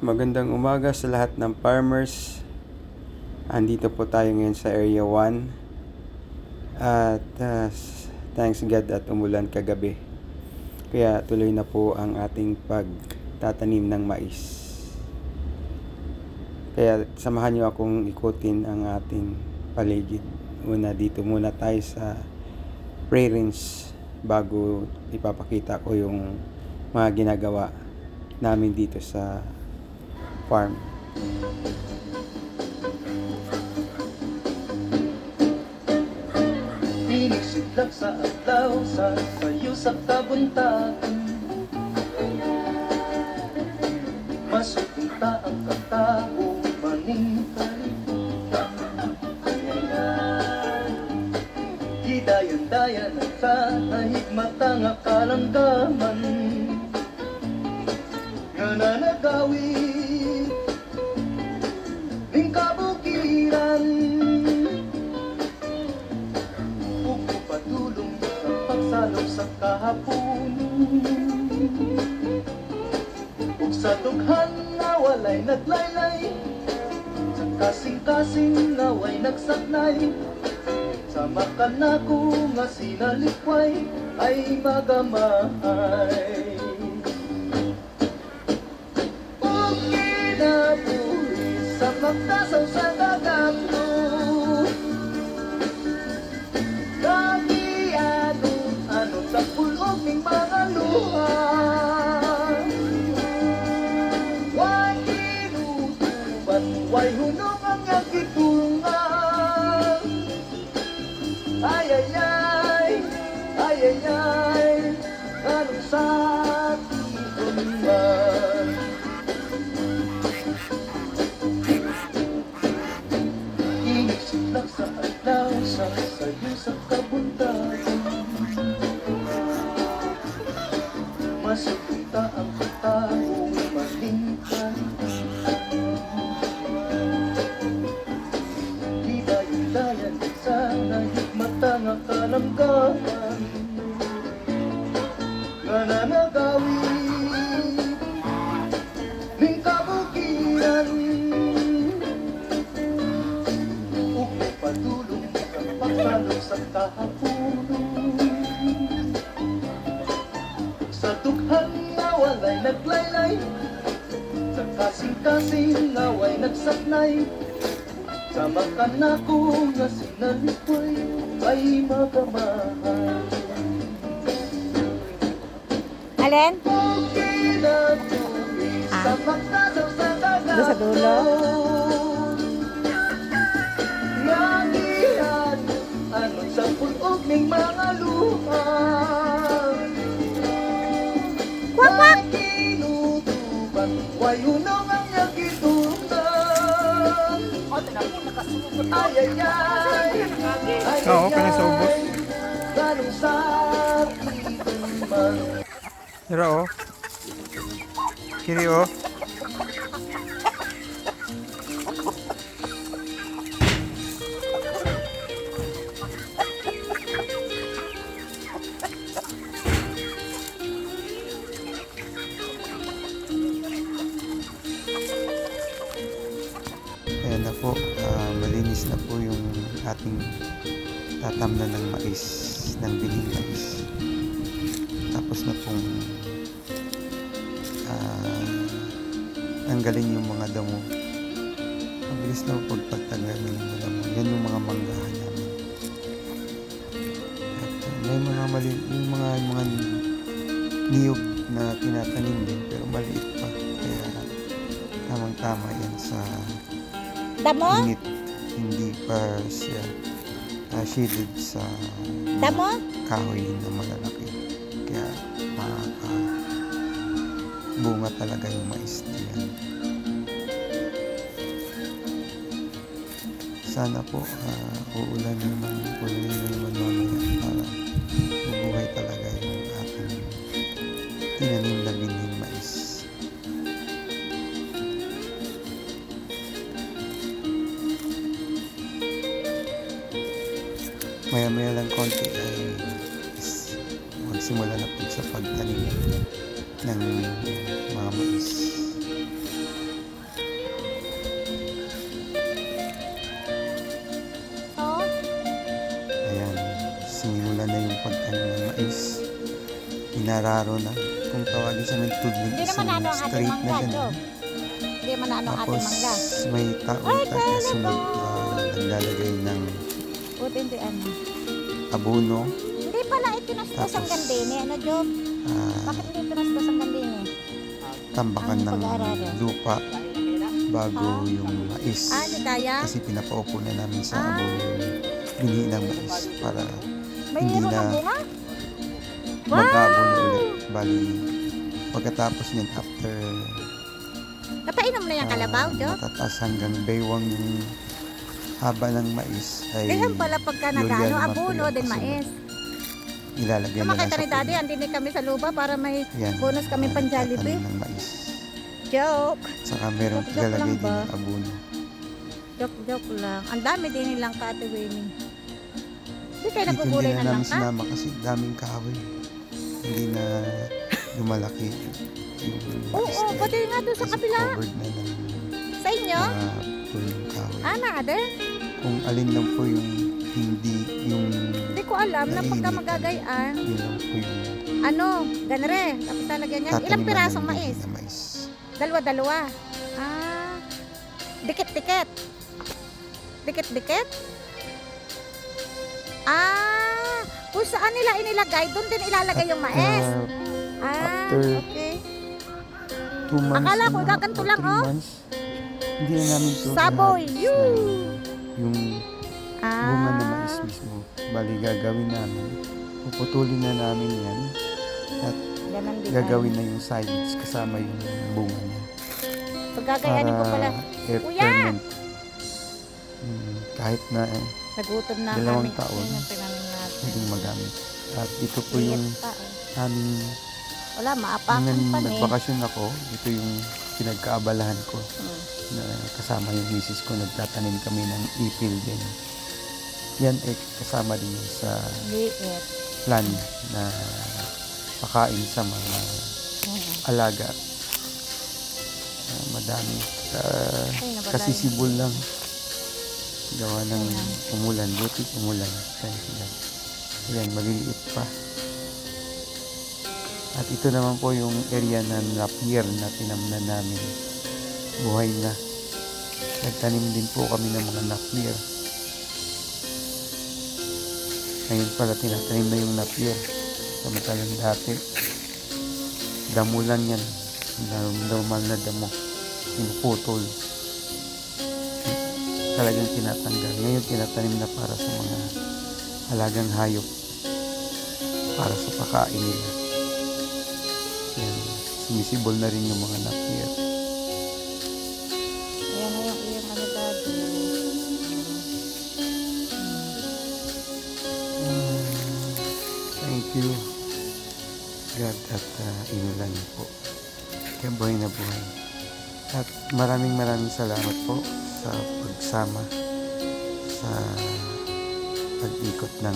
Magandang umaga sa lahat ng farmers. Andito po tayo ngayon sa Area 1. At s- thanks God at umulan kagabi. Kaya tuloy na po ang ating pagtatanim ng mais. Kaya samahan niyo akong ikutin ang ating paligid. Una dito muna tayo sa pre-rinse bago ipapakita ko yung mga ginagawa namin dito sa farm. Inisidlak sa adlaw sa sayo sa kabuntagan Masukunta ang katao maning kalibutan Gidayan-dayan ang kanahigmata nga kalandaman Nga nanagawi Ug sa dughan nga walay naglaylay Sa kasing-kasing nga way nagsaknay Sa makanako nga sinalikway ay magamahay Ug kinabuhi sa magtasaw sa dagatlo Masupunta ang taong malingkan Di dayan-dayan sa nahigmata nga kalamgaman Nga nanagawi Ning kabukiran ug padulong sa pagsalong sa kahapunon sa dughan nga walay naglaylay. Sa kasing-kasing nga way nagsaknay. Sa makanako nga sinalipay ay magamahal Alin? Dagat Doon sa dulo? Ano sa pulog ng mga luha Hunong ang yakitunan Ay ay ay Ay Oo, okay na sa ubos. Ganong sa man Pero oh. Kiri oh. Po, ah, malinis na po yung ating tatamnan ng mais, ng biling mais. Tapos na pong ah, tanggalin yung mga damo. Mabilis na po pagtanggal ng mga damo. Yan yung mga manggahan namin. At ah, may mga mali, yung mga, yung mga niyog na tinatanim din pero maliit pa. Kaya tamang-tama yan sa Damo? init hindi pa siya uh, shielded sa Damo? kahoy na malalaki kaya makaka bunga talaga yung mais diyan sana po uh, uulan naman uulan naman mamaya para mabuhay talaga yung ating tinanim na binhing maya maya lang konti ay magsimula na po sa pagtanim ng mga mais. Ayan simula na yung pagtanim ng mais. Inararo na. Kung tawagin sa may tubig isang straight na ganun. Tapos may tao taga sunod na naglalagay ng hindi ano. abono. Hindi pala itinastos ang Tapos- gandini. Ano, Job? ah, Bakit hindi itinastos ang gandini? tambakan Ang ng lupa bago Ah. yung mais. Ah, hindi kaya? Kasi pinapaupo na namin sa Ah. abono yung binhi ng mais para May hindi na- bunga? mag-abono ulit. Bali, pagkatapos niyan, after Napainom na yung kalabaw, ah, Job? matataas hanggang baywang yung haba ng mais ay Ganyan pala pagka nagano, naman po abono din kasunod. mais. ilalagay Kung na lang makita sa ni Daddy, puno. andin kami sa luba para may Yan, bonus kami ah, pang Jollibee. tatanim ng mais. joke. Saka meron Joke-joke ilalagay lang din ba? ng abono. Joke, joke lang. Ang dami din nilang Kate Winnie. Hindi kayo Dito nagkukulay hindi na na lang namin ka? sinama kasi daming kahoy. Hindi na lumalaki. Yung Oo, mais na pati nga doon sa kasi kabila. covered na ng Sa inyo? mga kahoy. Ah, na din? Kung alin lang po yung hindi, yung Hindi ko alam na pagka yun lang po yung Ano, ganre. Tapos lalagyan yan. Ilang tataniman pirasong ng binhi mais? na mais. Dalawa-dalawa. Ah, dikit-dikit. Dikit-dikit? Ah, kung saan nila inilagay, doon din ilalagay yung mais. Uh, Ah, after- okay. two months. Akala ko, ano, gaganto or lang, three oh. months. Hindi na namin to Saboy, i-harvest you! Yung bunga na mais Ah, mismo. Bali, gagawin namin. Puputulin na namin yan. din. Gagawin na yung sides kasama yung bunga niya. So, gagayanin ko pala. air Kuya! ferment. Hmm, kahit na eh, Nagutom na Dalawang kami. taon. Pwedeng magamit. At ito po yung eh. aming, Wala, maapakan pa eh. nagbakasyon ako, ito yung pinagkaabalahan ko. Hmm. na kasama yung misis ko, nagtatanim kami ng ipil din. Yan eh, kasama din sa Liit. plan na pakain sa mga Hmm. alaga. Ah, madami. Ah, Ay, nabatay. kasi sibol lang. Gawa ng umulan. Buti umulan. Thank God. Ayan, maliliit pa. At ito naman po yung area ng napier na tinamnan namin. Buhay na. Nagtanim din po kami ng mga napier. Ngayon pala tinatanim na yung napier. Samantalang dati, damo lang yan. Normal na damo. Pinuputol. Talagang tinatanggal. Ngayon tinatanim na para sa mga halagang hayop. Para sa pakain nila. Yan. Sumisibol na rin yung mga napier. Ayan na yung iyong ano daddy. Thank you. God at uh, inulan niyo po. Kaya buhay na buhay. At maraming maraming salamat po sa pagsama sa pag-ikot ng